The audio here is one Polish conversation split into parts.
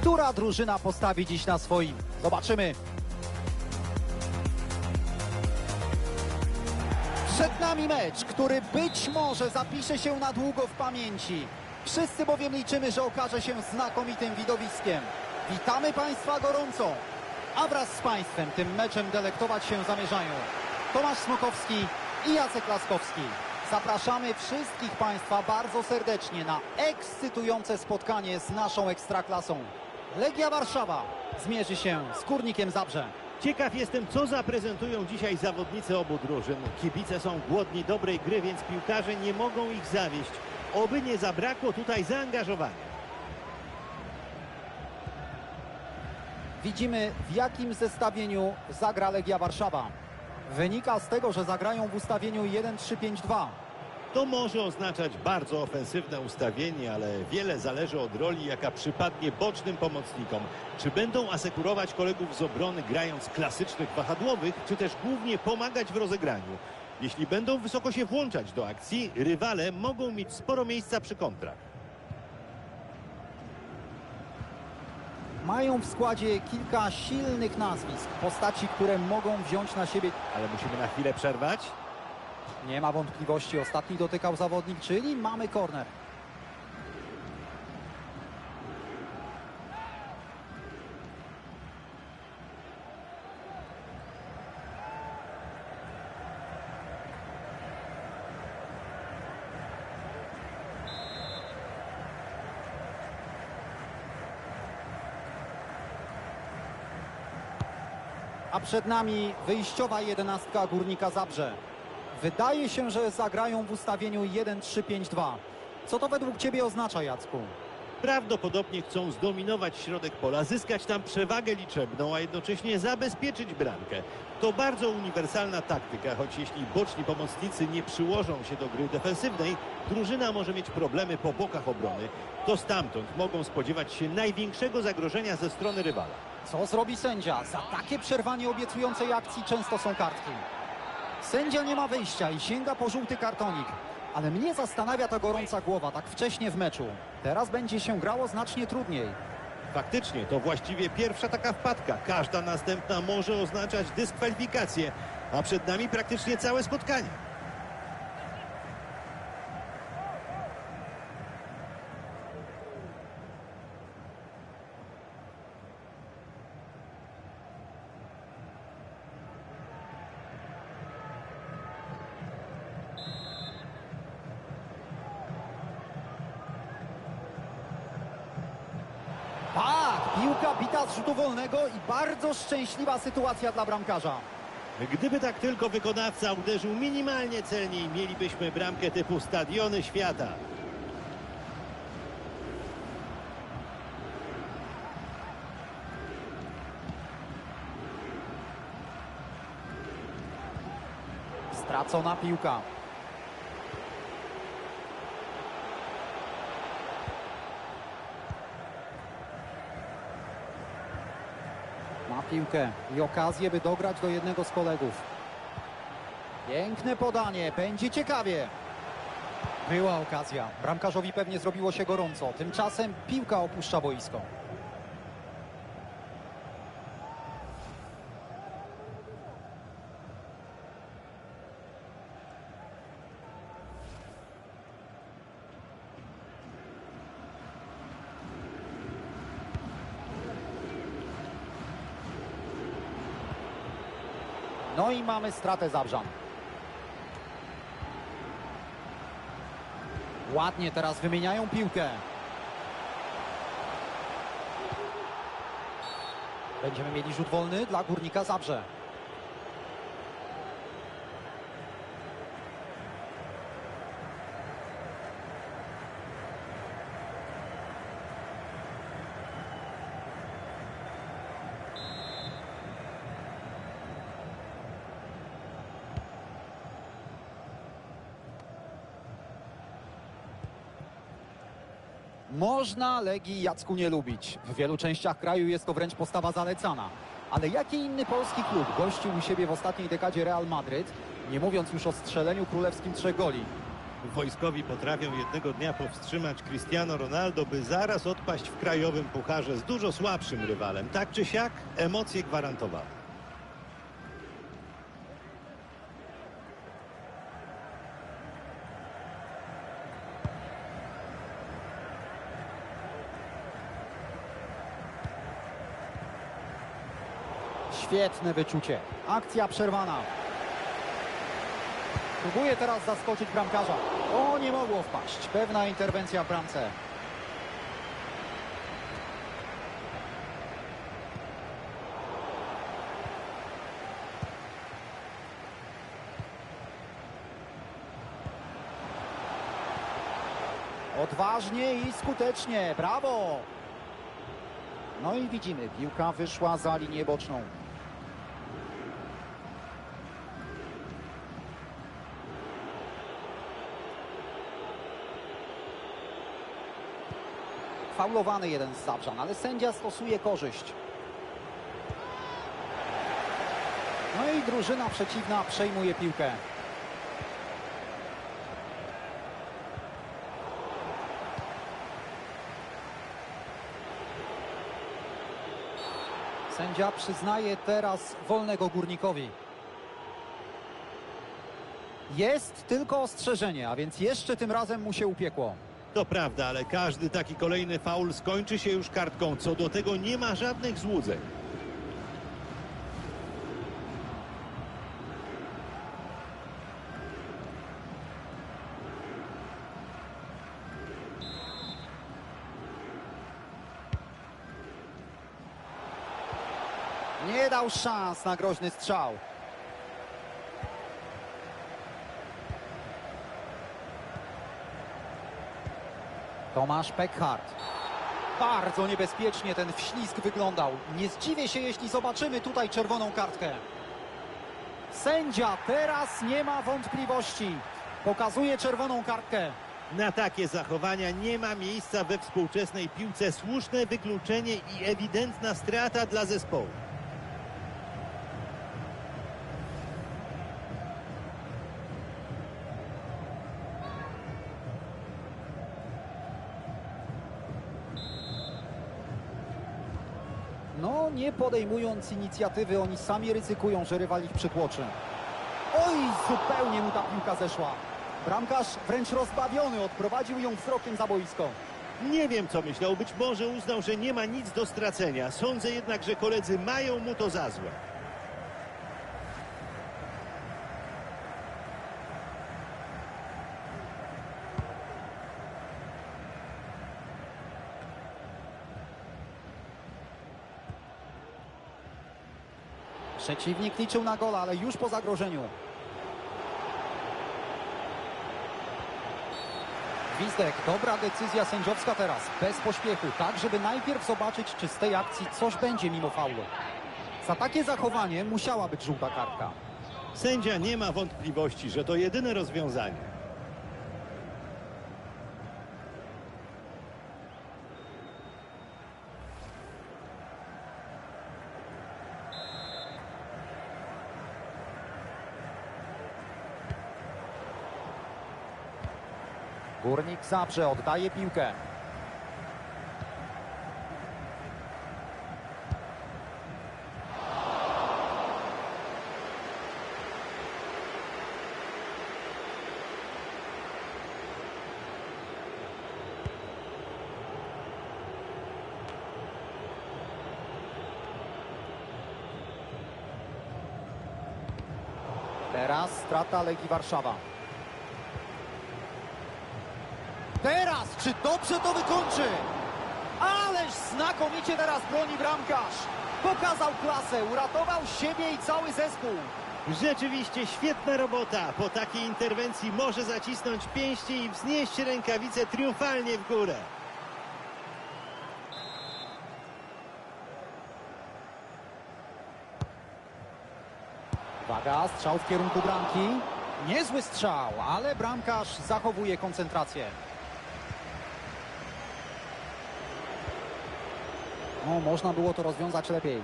Która drużyna postawi dziś na swoim? Zobaczymy. Przed nami mecz, który być może zapisze się na długo w pamięci. Wszyscy bowiem liczymy, że okaże się znakomitym widowiskiem. Witamy Państwa gorąco, a wraz z Państwem tym meczem delektować się zamierzają Tomasz Smokowski i Jacek Laskowski. Zapraszamy wszystkich Państwa bardzo serdecznie na ekscytujące spotkanie z naszą Ekstraklasą. Legia Warszawa zmierzy się z Górnikiem Zabrze. Ciekaw jestem, co zaprezentują dzisiaj zawodnicy obu drużyn. Kibice są głodni dobrej gry, więc piłkarze nie mogą ich zawieść. Oby nie zabrakło tutaj zaangażowania. Widzimy w jakim zestawieniu zagra Legia Warszawa. Wynika z tego, że zagrają w ustawieniu 1-3-5-2. To może oznaczać bardzo ofensywne ustawienie, ale wiele zależy od roli, jaka przypadnie bocznym pomocnikom. Czy będą asekurować kolegów z obrony grając klasycznych wahadłowych, czy też głównie pomagać w rozegraniu. Jeśli będą wysoko się włączać do akcji, rywale mogą mieć sporo miejsca przy kontrach. Mają w składzie kilka silnych nazwisk, postaci, które mogą wziąć na siebie. Ale musimy na chwilę przerwać. Nie ma wątpliwości, ostatni dotykał zawodnik, czyli mamy korner. A przed nami wyjściowa jedenastka Górnika Zabrze. Wydaje się, że zagrają w ustawieniu 1-3-5-2. Co to według Ciebie oznacza, Jacku? Prawdopodobnie chcą zdominować środek pola, zyskać tam przewagę liczebną, a jednocześnie zabezpieczyć bramkę. To bardzo uniwersalna taktyka, choć jeśli boczni pomocnicy nie przyłożą się do gry defensywnej, drużyna może mieć problemy po bokach obrony. To stamtąd mogą spodziewać się największego zagrożenia ze strony rywala. Co zrobi sędzia? Za takie przerwanie obiecującej akcji często są kartki. Sędzia nie ma wyjścia i sięga po żółty kartonik. Ale mnie zastanawia ta gorąca głowa tak wcześnie w meczu. Teraz będzie się grało znacznie trudniej. Faktycznie, to właściwie pierwsza taka wpadka. Każda następna może oznaczać dyskwalifikację, a przed nami praktycznie całe spotkanie. Tak, piłka bita z rzutu wolnego i bardzo szczęśliwa sytuacja dla bramkarza. Gdyby tak tylko wykonawca uderzył minimalnie celniej, mielibyśmy bramkę typu Stadiony Świata. Stracona piłka. Piłkę i okazję, by dograć do jednego z kolegów. Piękne podanie, będzie ciekawie. Była okazja. Bramkarzowi pewnie zrobiło się gorąco. Tymczasem piłka opuszcza boisko. Mamy stratę Zabrzan. Ładnie teraz wymieniają piłkę. Będziemy mieli rzut wolny dla Górnika Zabrze. Można Legii Jacku nie lubić. W wielu częściach kraju jest to wręcz postawa zalecana. Ale jaki inny polski klub gościł u siebie w ostatniej dekadzie Real Madryt, nie mówiąc już o strzeleniu królewskim trzech goli? Wojskowi potrafią jednego dnia powstrzymać Cristiano Ronaldo, by zaraz odpaść w krajowym pucharze z dużo słabszym rywalem. Tak czy siak, emocje gwarantowane. Świetne wyczucie. Akcja przerwana. Próbuje teraz zaskoczyć bramkarza. O, nie mogło wpaść. Pewna interwencja w bramce. Odważnie i skutecznie. Brawo! No i widzimy, piłka wyszła za linię boczną. Faulowany jeden z Zabrzan, ale sędzia stosuje korzyść. No i drużyna przeciwna przejmuje piłkę. Sędzia przyznaje teraz wolnego górnikowi. Jest tylko ostrzeżenie, a więc jeszcze tym razem mu się upiekło. To prawda, ale każdy taki kolejny faul skończy się już kartką. Co do tego nie ma żadnych złudzeń. Nie dał szans na groźny strzał. Tomasz Peckhardt. Bardzo niebezpiecznie ten wślizg wyglądał. Nie zdziwię się, jeśli zobaczymy tutaj czerwoną kartkę. Sędzia teraz nie ma wątpliwości. Pokazuje czerwoną kartkę. Na takie zachowania nie ma miejsca we współczesnej piłce. Słuszne wykluczenie i ewidentna strata dla zespołu. No, nie podejmując inicjatywy, oni sami ryzykują, że rywal ich przytłoczy. Oj, zupełnie mu ta piłka zeszła. Bramkarz wręcz rozbawiony odprowadził ją wzrokiem za boisko. Nie wiem, co myślał. Być może uznał, że nie ma nic do stracenia. Sądzę jednak, że koledzy mają mu to za złe. Przeciwnik liczył na gola, ale już po zagrożeniu. Gwizdek, dobra decyzja sędziowska teraz, bez pośpiechu, tak żeby najpierw zobaczyć, czy z tej akcji coś będzie mimo faulu. Za takie zachowanie musiała być żółta kartka. Sędzia nie ma wątpliwości, że to jedyne rozwiązanie. Górnik Zabrze oddaje piłkę. Teraz strata Legii Warszawa. Teraz, czy dobrze to wykończy? Ależ znakomicie teraz broni bramkarz. Pokazał klasę, uratował siebie i cały zespół. Rzeczywiście świetna robota. Po takiej interwencji może zacisnąć pięści i wznieść rękawice triumfalnie w górę. Uwaga, strzał w kierunku bramki. Niezły strzał, ale bramkarz zachowuje koncentrację. No, można było to rozwiązać lepiej.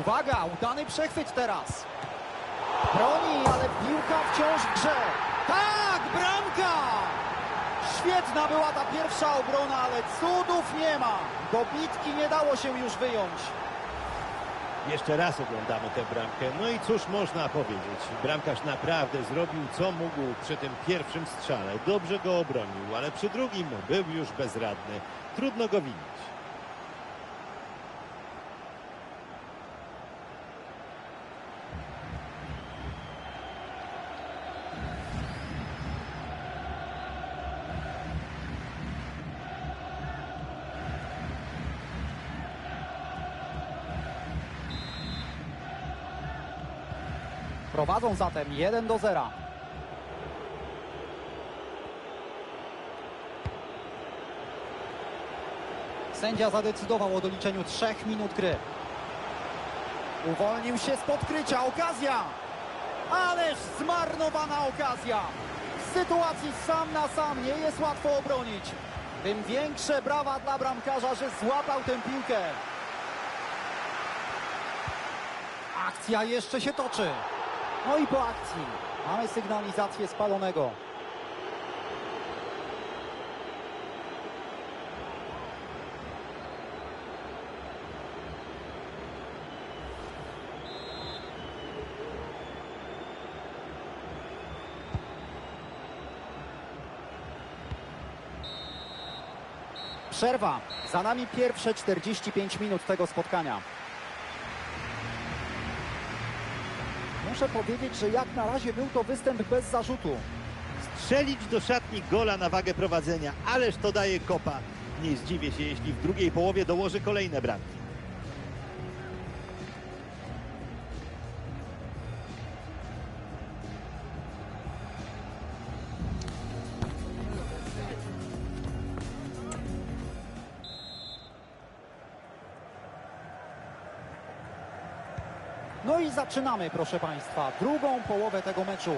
Uwaga, udany przechwyt teraz. Broni, ale piłka wciąż w grze. Tak, bramka! Świetna była ta pierwsza obrona, ale cudów nie ma. Do bitki nie dało się już wyjąć. Jeszcze raz oglądamy tę bramkę. No i cóż można powiedzieć? Bramkarz naprawdę zrobił co mógł przy tym pierwszym strzale. Dobrze go obronił, ale przy drugim był już bezradny. Trudno go winić. Prowadzą zatem 1 do 0. Sędzia zadecydował o doliczeniu 3 minut gry. Uwolnił się z podkrycia. Okazja! Ależ zmarnowana okazja! W sytuacji sam na sam nie jest łatwo obronić. Tym większe brawa dla bramkarza, że złapał tę piłkę. Akcja jeszcze się toczy. No i po akcji mamy sygnalizację spalonego. Przerwa. Za nami pierwsze 45 minut tego spotkania. Muszę powiedzieć, że jak na razie był to występ bez zarzutu. Strzelić do szatni gola na wagę prowadzenia, ależ to daje kopa. Nie zdziwię się, jeśli w drugiej połowie dołoży kolejne bramki. No i zaczynamy, proszę Państwa, drugą połowę tego meczu.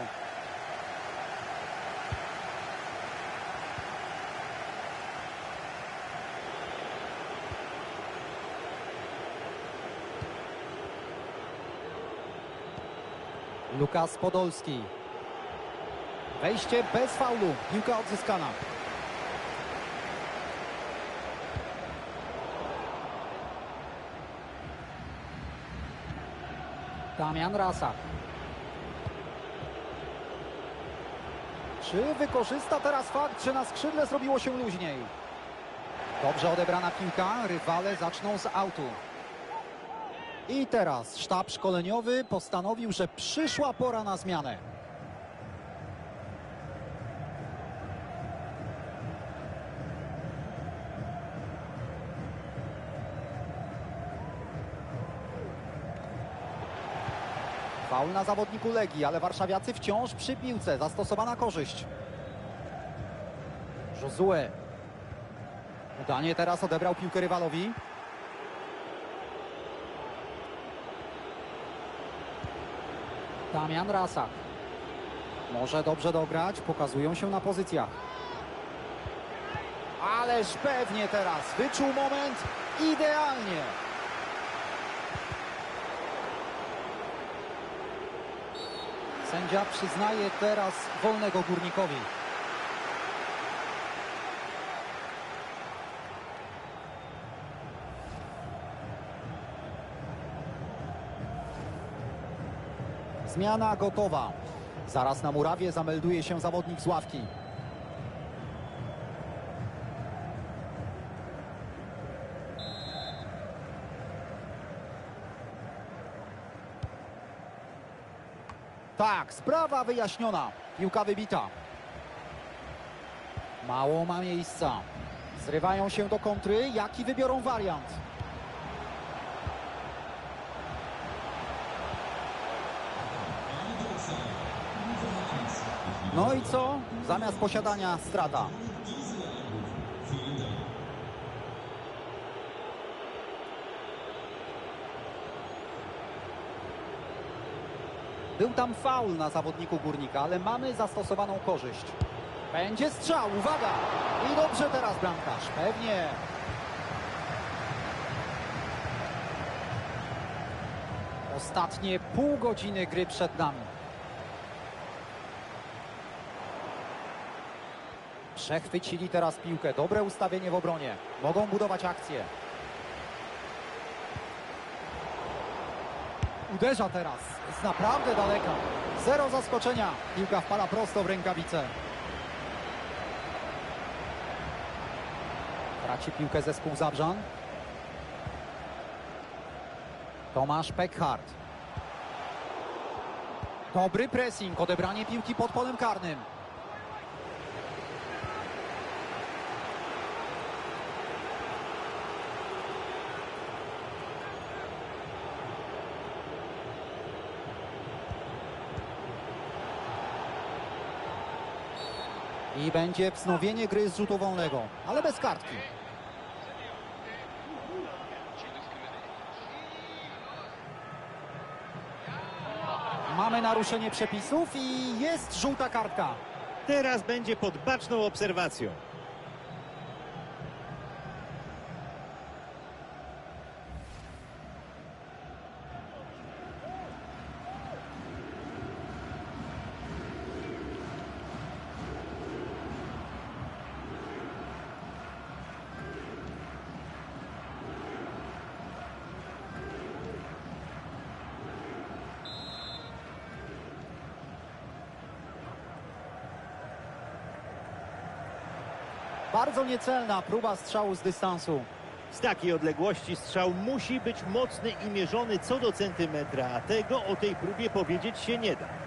Lukas Podolski. Wejście bez faulu. Piłka odzyskana. Damian Rasak. Czy wykorzysta teraz fakt, że na skrzydle zrobiło się luźniej? Dobrze odebrana piłka, rywale zaczną z autu. I teraz sztab szkoleniowy postanowił, że przyszła pora na zmianę. Faul na zawodniku Legii, ale warszawiacy wciąż przy piłce. Zastosowana korzyść. Josue. Udanie teraz odebrał piłkę rywalowi. Damian Rasak. Może dobrze dograć, pokazują się na pozycjach. Ależ pewnie teraz wyczuł moment idealnie. Sędzia przyznaje teraz wolnego górnikowi. Zmiana gotowa. Zaraz na murawie zamelduje się zawodnik z ławki. Tak, sprawa wyjaśniona. Piłka wybita. Mało ma miejsca. Zrywają się do kontry. Jaki wybiorą wariant? No i co? Zamiast posiadania strata. Był tam faul na zawodniku Górnika, ale mamy zastosowaną korzyść. Będzie strzał, uwaga! I dobrze teraz bramkarz, pewnie. Ostatnie pół godziny gry przed nami. Przechwycili teraz piłkę. Dobre ustawienie w obronie. Mogą budować akcję. Uderza teraz z naprawdę daleka. Zero zaskoczenia. Piłka wpala prosto w rękawice. Traci piłkę zespół Zabrzan. Tomasz Peckhardt. Dobry pressing, odebranie piłki pod polem karnym. I będzie wznowienie gry z rzutu wolnego, ale bez kartki. Mamy naruszenie przepisów i jest żółta kartka. Teraz będzie pod baczną obserwacją. Bardzo niecelna próba strzału z dystansu. Z takiej odległości strzał musi być mocny i mierzony co do centymetra, a tego o tej próbie powiedzieć się nie da.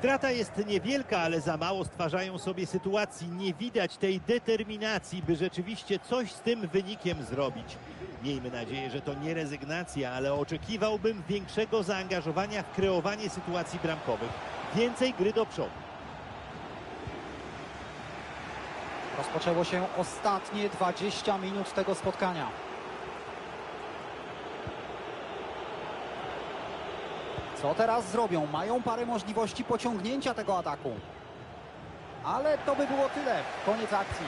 Strata jest niewielka, ale za mało stwarzają sobie sytuacji. Nie widać tej determinacji, by rzeczywiście coś z tym wynikiem zrobić. Miejmy nadzieję, że to nie rezygnacja, ale oczekiwałbym większego zaangażowania w kreowanie sytuacji bramkowych. Więcej gry do przodu. Rozpoczęło się ostatnie 20 minut tego spotkania. Co teraz zrobią? Mają parę możliwości pociągnięcia tego ataku. Ale to by było tyle. Koniec akcji.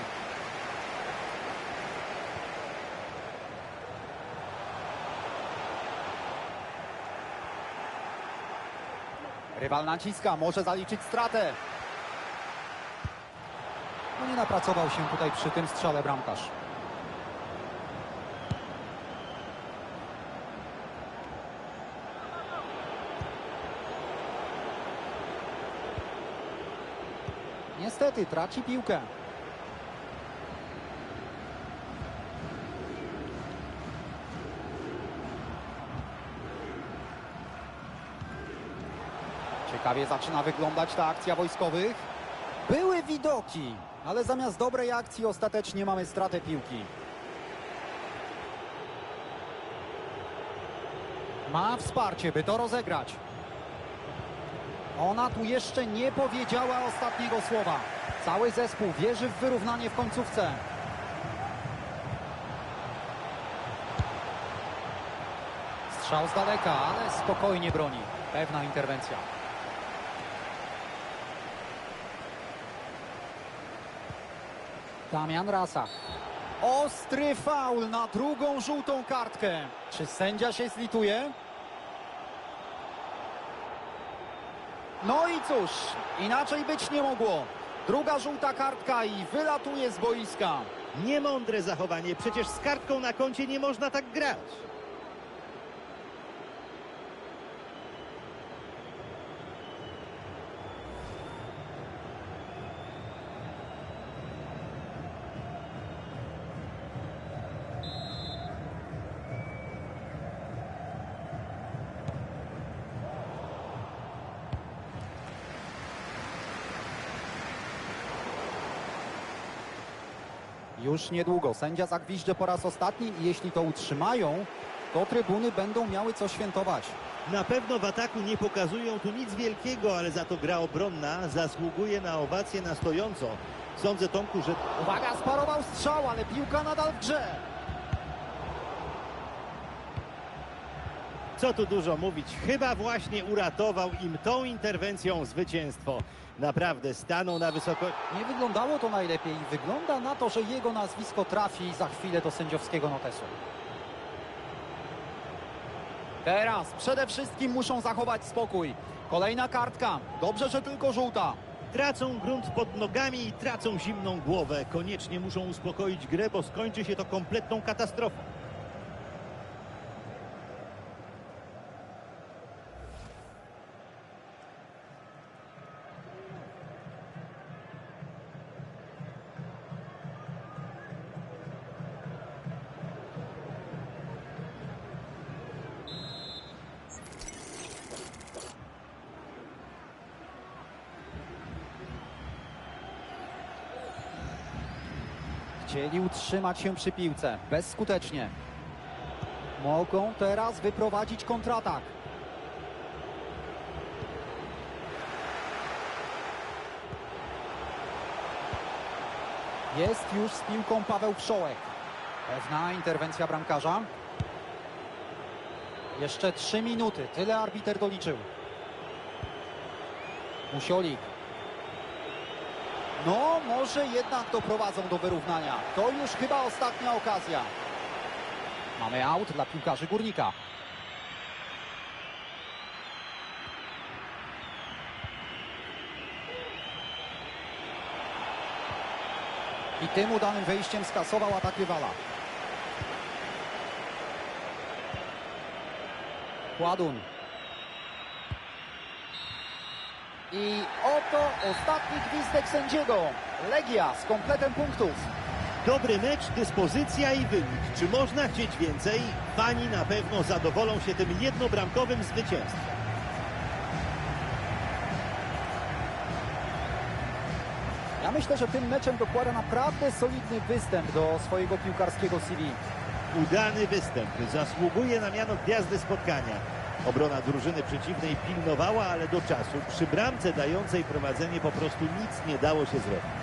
Rywal naciska, może zaliczyć stratę. No nie napracował się tutaj przy tym strzale bramkarz. Niestety traci piłkę. Ciekawie zaczyna wyglądać ta akcja wojskowych. Były widoki, ale zamiast dobrej akcji ostatecznie mamy stratę piłki. Ma wsparcie, by to rozegrać. Ona tu jeszcze nie powiedziała ostatniego słowa. Cały zespół wierzy w wyrównanie w końcówce. Strzał z daleka, ale spokojnie broni. Pewna interwencja. Damian Rasa. Ostry faul na drugą żółtą kartkę. Czy sędzia się zlituje? No i cóż, inaczej być nie mogło. Druga żółta kartka i wylatuje z boiska. Niemądre zachowanie, przecież z kartką na koncie nie można tak grać. Już niedługo sędzia zagwizdże po raz ostatni i jeśli to utrzymają, to trybuny będą miały co świętować. Na pewno w ataku nie pokazują tu nic wielkiego, ale za to gra obronna zasługuje na owację na stojąco. Sądzę, Tomku, że Uwaga, sparował strzał, ale piłka nadal w grze. Co tu dużo mówić, chyba właśnie uratował im tą interwencją zwycięstwo. Naprawdę stanął na wysokości. Nie wyglądało to najlepiej wygląda na to, że jego nazwisko trafi za chwilę do sędziowskiego notesu. Teraz przede wszystkim muszą zachować spokój. Kolejna kartka. Dobrze, że tylko żółta. Tracą grunt pod nogami i tracą zimną głowę. Koniecznie muszą uspokoić grę, bo skończy się to kompletną katastrofą. Chcieli utrzymać się przy piłce. Bezskutecznie. Mogą teraz wyprowadzić kontratak. Jest już z piłką Paweł Wszołek. Pewna interwencja bramkarza. Jeszcze trzy minuty. Tyle arbiter doliczył. Musiolik. No, może jednak doprowadzą do wyrównania. To już chyba ostatnia okazja. Mamy aut dla piłkarzy Górnika. I tym udanym wejściem skasował atak rywala. Kładun. I oto ostatni gwizdek sędziego. Legia z kompletem punktów. Dobry mecz, dyspozycja i wynik. Czy można chcieć więcej? Fani na pewno zadowolą się tym jednobramkowym zwycięstwem. Ja myślę, że tym meczem dokłada naprawdę solidny występ do swojego piłkarskiego CV. Udany występ zasługuje na miano gwiazdy spotkania. Obrona drużyny przeciwnej pilnowała, ale do czasu przy bramce dającej prowadzenie po prostu nic nie dało się zrobić.